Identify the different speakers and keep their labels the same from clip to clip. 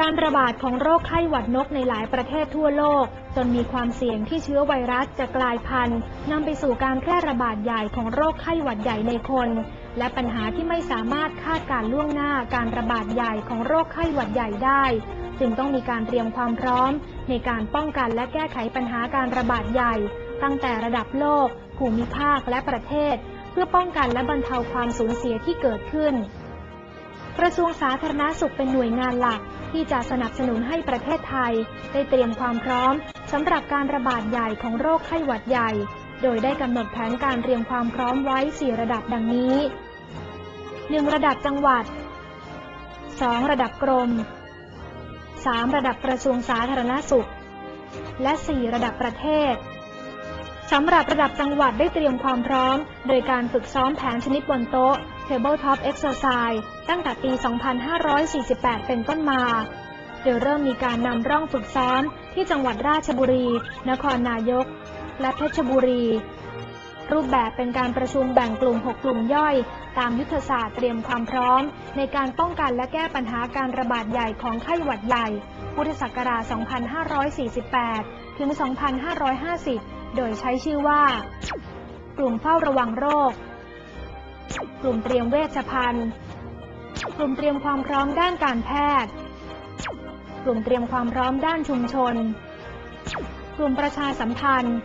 Speaker 1: การระบาดของโรคไข้หวัดนกในหลายประเทศทั่วโลก จนมีความเสี่ยงที่เชื้อไวรัสจะกลายพันธุ์นำไปสู่การแพร่ระบาดใหญ่ของโรคไข้หวัดใหญ่ในคน และปัญหาที่ไม่สามารถคาดการล่วงหน้าการระบาดใหญ่ของโรคไข้หวัดใหญ่ได้ จึงต้องมีการเตรียมความพร้อม ในการป้องกันและแก้ไขปัญหาการระบาดใหญ่ ตั้งแต่ระดับโลก ภูมิภาคและประเทศ เพื่อป้องกันและบรรเทาความสูญเสียที่เกิดขึ้น กระทรวงสาธารณาสุขเป็นหน่วยงานหลัก ที่จะสนับสนุนให้ประเทศไทย ได้เตรียมความพร้อมสำหรับการระบาดใหญ่ของโรคไข้หวัดใหญ่ โดยได้กำหนดแผนการเตรียมความพร้อมไว้ 4 ระดับดังนี้ 1. ระดับจังหวัด 2. ระดับกรม 3. ระดับกระทรวงสาธารณสุข และ 4 ระดับประเทศ สำหรับระดับจังหวัดได้เตรียมความพร้อม โดยการฝึกซ้อมแผนชนิดบนโต๊ะ Tabletop Exercise ตั้งแต่ปี 2548 เป็นต้นมา โดยเริ่มมีการนำร่องฝึกซ้อมที่จังหวัดราชบุรี นครนายก และเพชรบุรี รูปแบบเป็นการประชุมแบ่งกลุ่ม 6 กลุ่มย่อย ตามยุทธศาสตร์เตรียมความพร้อม ในการป้องกันและแก้ปัญหาการระบาดใหญ่ของไข้หวัดใหญ่ พุทธศักราช 2548 ถึง 2550 โดยใช้ชื่อว่า กลุ่มเฝ้าระวังโรค กลุ่มเตรียมเวชภัณฑ์ กลุ่มเตรียมความพร้อมด้านการแพทย์ กลุ่มเตรียมความพร้อมด้านชุมชน กลุ่มประชาสัมพันธ์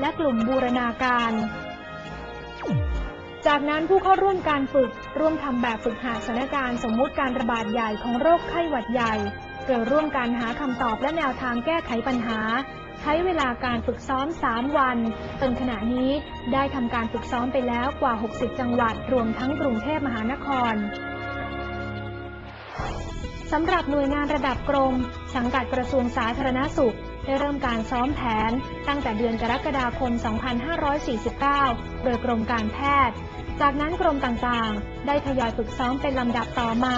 Speaker 1: และกลุ่มบูรณาการ จากนั้นผู้เข้าร่วมการฝึกร่วมทำแบบฝึกหาสถานการณ์สมมุติการระบาดใหญ่ของโรคไข้หวัดใหญ่โดยร่วมการหาคำตอบและแนวทางแก้ไขปัญหา ใช้เวลาการฝึกซ้อม 3 วันจนขณะนี้ได้ทำการฝึกซ้อมไปแล้วกว่า 60 จังหวัด รวมทั้งกรุงเทพมหานครสำหรับหน่วยงานระดับกรม สังกัดกระทรวงสาธารณสุข ได้เริ่มการซ้อมแผน ตั้งแต่เดือนกรกฎาคม 2549 โดยกรมการแพทย์ จากนั้นกรมต่างๆ ได้ทยอยฝึกซ้อมเป็นลำดับต่อมา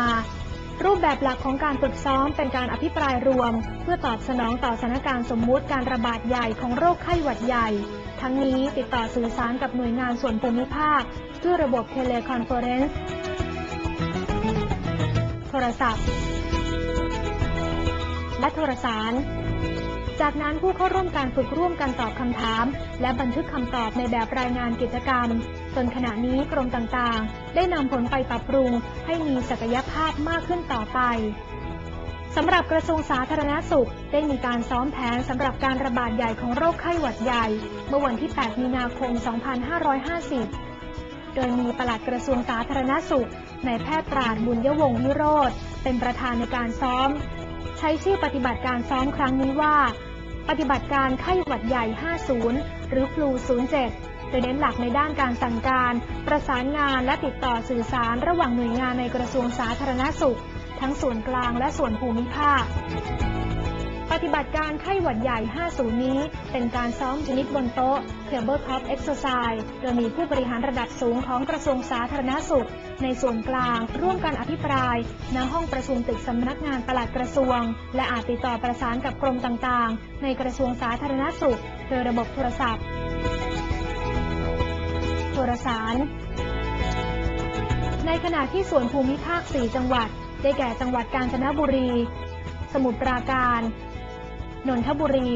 Speaker 1: รูปแบบหลักของการฝึกซ้อมเป็นการอภิปรายรวม เพื่อตอบสนองต่อสถานการณ์สมมุติการระบาดใหญ่ของโรคไข้หวัดใหญ่ ทั้งนี้ติดต่อสื่อสารกับหน่วยงานส่วนภูมิภาคด้วยระบบเทเลคอนเฟอเรนซ์โทรศัพท์ และโทรสาร จากนั้นผู้เข้าร่วมการฝึกร่วมกันตอบคำถาม และบันทึกคำตอบในแบบรายงานกิจกรรม จนขณะนี้กรมต่างๆ ได้นำผลไปปรับปรุง ให้มีศักยภาพมากขึ้นต่อไปสำหรับกระทรวงสาธารณสุข ได้มีการซ้อมแผนสำหรับการระบาดใหญ่ของโรคไข้หวัดใหญ่ เมื่อวันที่ 8 มีนาคม 2550 โดยมีปลัดกระทรวงสาธารณสุขนายแพทย์ปราดบุญยวงศ์วิโรธเป็นประธานในการซ้อม ใช้ชื่อปฏิบัติการซ้อมครั้งนี้ว่า ปฏิบัติการไข้หวัดใหญ่ 50 หรือฟลู 07 โดยเน้นหลักในด้านการสั่งการ ประสานงานและติดต่อสื่อสารระหว่างหน่วยงานในกระทรวงสาธารณสุข ทั้งส่วนกลางและส่วนภูมิภาค ปฏิบัติการไข้หวัดใหญ่ 50 นี้ เป็นการซ้อมชนิดบนโต๊ะ Tabletop Exercise โดยมีผู้บริหารระดับสูงของกระทรวงสาธารณสุข ในส่วนกลางร่วมกันอภิปรายณห้องประชุมตึกสำนักงานปลัดกระทรวง และอาจติดต่อประสานกับกรมต่างๆ ในกระทรวงสาธารณสุข โดยระบบโทรศัพท์ โทรสาร ในขณะที่ส่วนภูมิภาค 4 จังหวัด ได้แก่จังหวัดกาญจนบุรีสมุทรปราการ นนทบุรี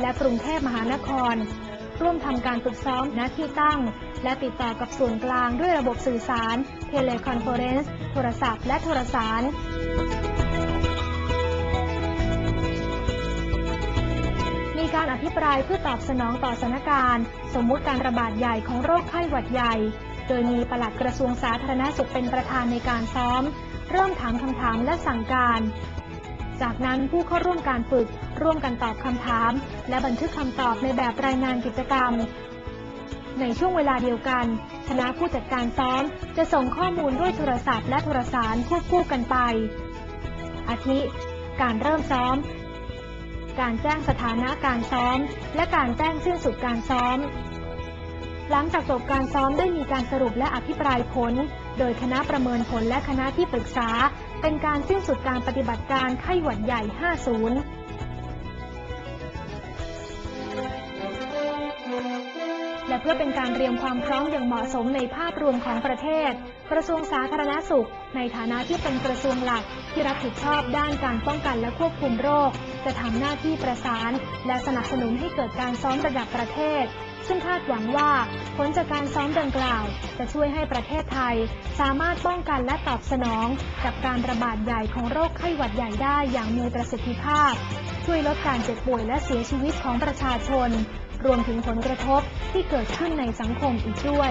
Speaker 1: และกรุงเทพมหานคร ร่วมทำการฝึกซ้อมณที่ตั้ง และติดต่อกับส่วนกลางด้วยระบบสื่อสารเทเลคอนเฟอเรนซ์โทรศัพท์และโทรสารมีการอภิปรายเพื่อตอบสนองต่อสถานการณ์ สมมุติการระบาดใหญ่ของโรคไข้หวัดใหญ่ โดยมีปลัดกระทรวงสาธารณสุขเป็นประธานในการซ้อม เริ่มถามคำถามและสั่งการ จากนั้นผู้เข้าร่วมการฝึก ร่วมกันตอบคำถาม และบันทึกคำตอบในแบบรายงานกิจกรรม ในช่วงเวลาเดียวกัน คณะผู้จัดการซ้อมจะส่งข้อมูลด้วยโทรศัพท์และโทรสารควบคู่กันไป อาทิ การเริ่มซ้อม การแจ้งสถานะการซ้อม และการแจ้งสิ้นสุดการซ้อมหลังจากจบการซ้อมได้มีการสรุปและอภิปรายผล โดยคณะประเมินผลและคณะที่ปรึกษาเป็นการสิ้นสุดการปฏิบัติการไข้หวัดใหญ่ 50และและเพื่อเป็นการเตรียมความพร้อมอย่างเหมาะสมในภาพรวมของประเทศ กระทรวงสาธารณสุข ในฐานะที่เป็นกระทรวงหลักที่รับผิดชอบด้านการป้องกันและควบคุมโรค จะทำหน้าที่ประสาน และสนับสนุนให้เกิดการซ้อมระดับประเทศ ซึ่งคาดหวังว่าผลจากการซ้อมดังกล่าว จะช่วยให้ประเทศไทย สามารถป้องกันและตอบสนอง กับการระบาดใหญ่ของโรคไข้หวัดใหญ่ได้อย่างมีประสิทธิภาพ ช่วยลดการเจ็บป่วยและเสียชีวิตของประชาชน รวมถึงผลกระทบที่เกิดขึ้นในสังคมอีกด้วย